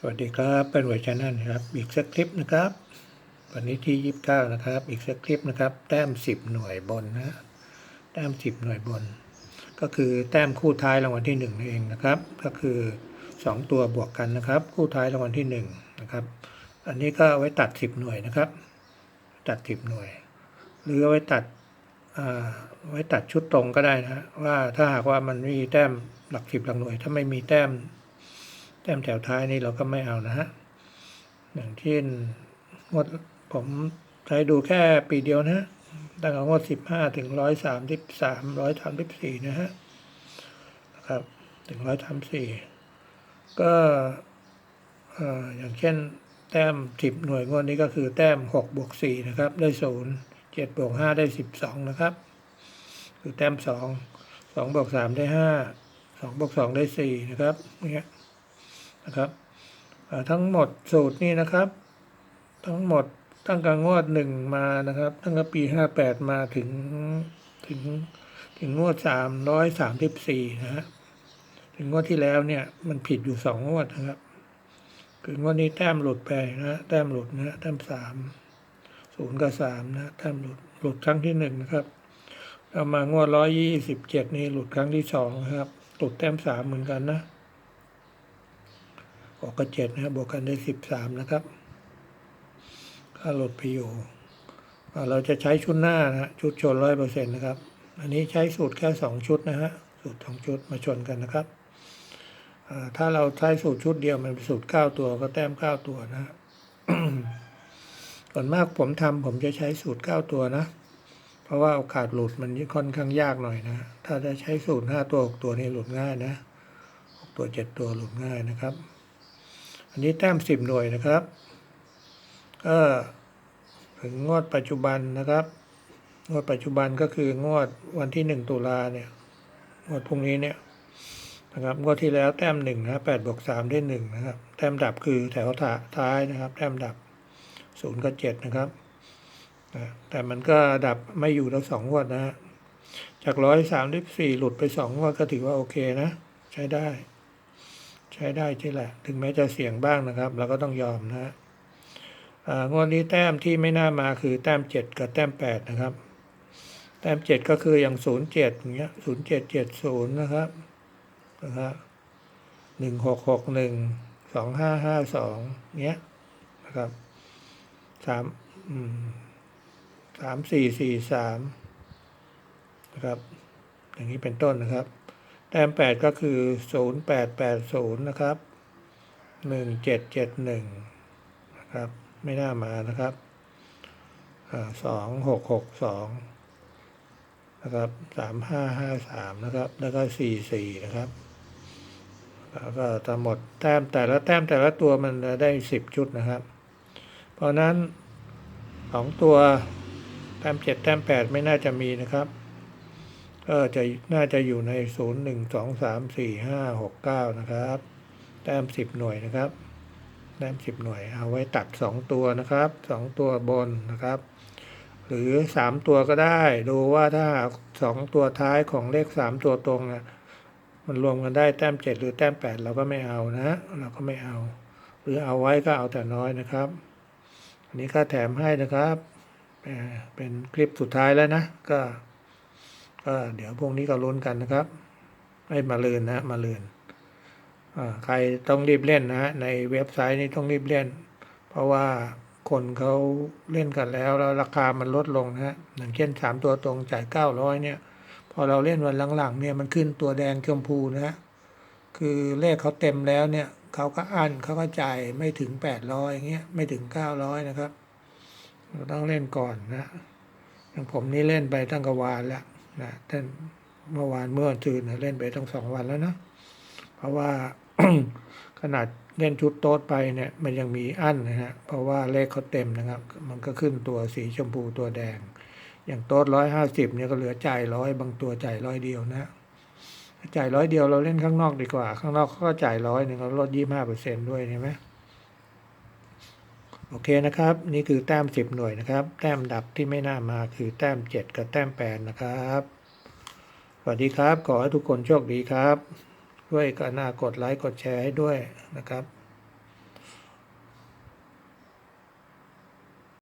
สวัสดีครับเป็นหวยชาแนลนครับ อีกสักคลิปนะครับ วันนี้ที่ยี่สิบเก้านะครับ อีกสักคลิปนะครับ แต้มสิบหน่วยบนนะ แต้มสิบหน่วยบน ก็คือแต้มคู่ท้ายรางวัลที่หนึ่งนั่นเองนะครับ ก็คือสองตัวบวกกันนะครับ คู่ท้ายรางวัลที่หนึ่งนะครับ อันนี้ก็เอาไว้ตัดสิบหน่วยนะครับ ตัดสิบหน่วย หรือเอาไว้ตัดอ่าไว้ตัดชุดตรงก็ได้นะฮะว่าถ้าหากว่ามันมีแต้มหลักสิบหลักหน่วย ถ้าไม่มีแต้ม แต้มแถวท้ายนี่เราก็ไม่เอานะฮะอย่างเช่นงวดผมใช้ดูแค่ปีเดียวนะฮะตั้งแต่งวดสิบห้าถึงร้อยสามสิบสามร้อยสามสิบสี่นะฮะนะครับถึงร้อยสามสี่ก็เอ่ออย่างเช่น แต้มสิบหน่วยงวดนี้ก็คือแต้มหกบวกสี่นะครับ ได้ศูนย์เจ็ดบวกห้าได้สิบสองนะครับ คือแต้มสองสองบวกสามได้ห้าสองบวกสองได้สี่นะครับเนี่ย นะครับทั้งหมดสูตรนี่นะครับ ทั้งหมดตั้งแต่งวดหนึ่งมานะครับ ตั้งแต่ปีห้าแปดมาถึงถึงถึงงวดสามร้อยสามสิบสี่นะฮะถึงงวดที่แล้วเนี่ยมันผิดอยู่สองงวดนะครับ คืองวดนี้แต้มหลุดไปนะแต้มหลุดนะแต้มสามศูนย์กับสามนะแต้มหลุดหลุดครั้งที่หนึ่งนะครับเอามางวดร้อยยี่สิบเจ็ดนี่หลุดครั้งที่สองนะครับหลุดแต้มสามเหมือนกันนะ ออกกับเจ็ดนะครับบวกกันได้สิบสามนะครับก็หลดไปอยู่อ่าเราจะใช้ชุดหน้านะฮะชุดชนร้อยเปอร์เซ็นต์นะครับ อันนี้ใช้สูตรแค่สองชุดนะฮะสูตรสองชุดมาชนกันนะครับอ่าถ้าเราใช้สูตรชุดเดียวมันเป็นสูตรเก้าตัวก็แต้มเก้าตัวนะฮะส่วนมากผมทำผมจะใช้สูตรเก้าตัวนะ เพราะว่าโอกาสหลุดมันค่อนข้างยากหน่อยนะ ถ้าจะใช้สูตรห้าตัวหกตัวนี่หลุดง่ายนะหกตัวเจ็ดตัวหลุดง่ายนะครับ อันนี้แต้มสิบหน่วยนะครับ ก็ถึงงวดปัจจุบันนะครับ งวดปัจจุบันก็คืองวดวันที่หนึ่งตุลาเนี่ย งวดพรุ่งนี้เนี่ยนะครับ งวดที่แล้วแต้มหนึ่งนะแปดบวกสามได้หนึ่งนะครับ แต้มดับคือแถวท้ายนะครับ แต้มดับศูนย์กับเจ็ดนะครับ แต่มันก็ดับไม่อยู่ทั้งสองงวดนะฮะจากร้อยสามสิบสี่หลุดไปสองงวดก็ถือว่าโอเคนะ ใช้ได้ ใช้ได้ใช่แหละ ถึงแม้จะเสี่ยงบ้างนะครับเราก็ต้องยอมนะฮะงวดนี้แต้มที่ไม่น่ามาคือแต้มเจ็ดกับแต้มแปดนะครับ แต้มเจ็ดก็คืออย่างศูนย์เจ็ดอย่างเงี้ยศูนย์เจ็ดเจ็ดศูนย์นะครับนะครับหนึ่งหกหกหนึ่งสองห้าห้าสองเนี้ยนะครับสามอืมสามสี่สี่สามนะครับ อย่างนี้เป็นต้นนะครับ แต้มแปดก็คือศูนย์แปดแปดศูนย์นะครับหนึ่งเจ็ดเจ็ดหนึ่งนะครับ ไม่น่ามานะครับสองหกหกสองนะครับสามห้าห้าสามนะครับ แล้วก็สี่สี่นะครับแล้วก็ทั้งหมดแต้มแต่ละแต้มแต่ละตัวมันจะได้สิบชุดนะครับ เพราะนั้นสองตัวแต้มเจ็ดแต้มแปดไม่น่าจะมีนะครับ ก็จะน่าจะอยู่ในศูนย์หนึ่งสองสามสี่ห้าหกเก้านะครับ แต้มสิบหน่วยนะครับ แต้มสิบหน่วย เอาไว้ตัดสองตัวนะครับสองตัวบนนะครับ หรือสามตัวก็ได้ ดูว่าถ้าสองตัวท้ายของเลขสามตัวตรงนะมันรวมกันได้แต้มเจ็ดหรือแต้มแปดเราก็ไม่เอานะ เราก็ไม่เอา หรือเอาไว้ก็เอาแต่น้อยนะครับ อันนี้ก็แถมให้นะครับ เป็นคลิปสุดท้ายแล้วนะ ก็ เดี๋ยวพวกนี้ก็ลุ้นกันนะครับไม่มาลืนนะมาลืนอใครต้องรีบเล่นนะฮะในเว็บไซต์นี้ต้องรีบเล่น เพราะว่าคนเขาเล่นกันแล้วแล้วราคามันลดลงนะฮะอย่างเช่นสามตัวตรงจ่ายเก้าร้อยเนี่ย พอเราเล่นวันหลังๆเนี่ยมันขึ้นตัวแดงชมพูนะฮะคือเลขเขาเต็มแล้วเนี่ยเขาก็อั้นเขาก็จ่ายไม่ถึงแปดร้อยอย่างเงี้ยไม่ถึงเก้าร้อยนะครับเราต้องเล่นก่อนนะอย่างผมนี่เล่นไปตั้งกวานแล้ว นะท่านเมื่อวานเมื่อวันซืนนะเล่นไปตั้งสองวันแล้วนะเพราะว่าขนาดเล่นชุดโต๊ดไปเนี่ย มันยังมีอั้นนะฮะเพราะว่าเลขเขาเต็มนะครับ มันก็ขึ้นตัวสีชมพูตัวแดง อย่างโต๊ดร้อยห้าสิบเนี่ยก็เหลือจ่ายร้อยบางตัวจ่ายร้อยเดียวนะจ่ายร้อยเดียวเราเล่นข้างนอกดีกว่า ข้างนอกเขาก็จ่ายร้อยหนึ่งเราลดยี่ห้าเปอร์เซ็นด้วยใช่ไหม โอเคนะครับ นี่คือแต้มสิบหน่วยนะครับ แต้มดับที่ไม่น่ามาคือแต้มเจ็ดกับแต้มแปดนะครับ สวัสดีครับ ขอให้ทุกคนโชคดีครับ ด้วยก็น่ากดไลค์กดแชร์ให้ด้วยนะครับ